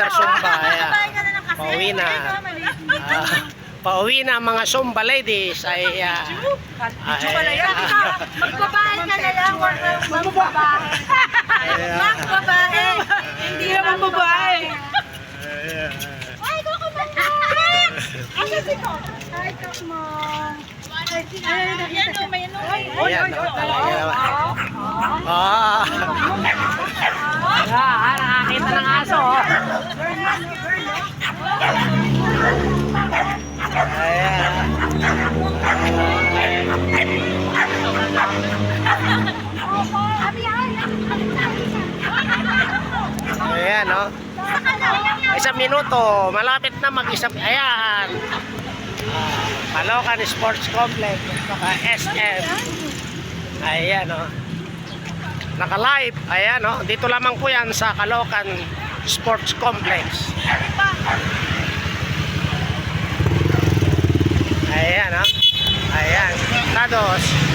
After Zumba, ayan. Na. Pauwi na. Ah, pauwi na mga Zumba ladies ay ah, ay, Magbabae ka na lang. Huwag kang magbabae. Magbabae. Hindi naman babae. Ay, kukumain! Ano sito? Ay, kukumain. Ayan o, may ano. Ayan, no? Talaga. Ah, Ah, ayan. No? Isang minuto, malapit na mag-isang, ayan. Caloocan Sports Complex, saka SM. Ayan, no? Naka-live, ayan, no? Dito lamang po yan sa Caloocan Sports Complex. Ayan, no? Ayan, Tados.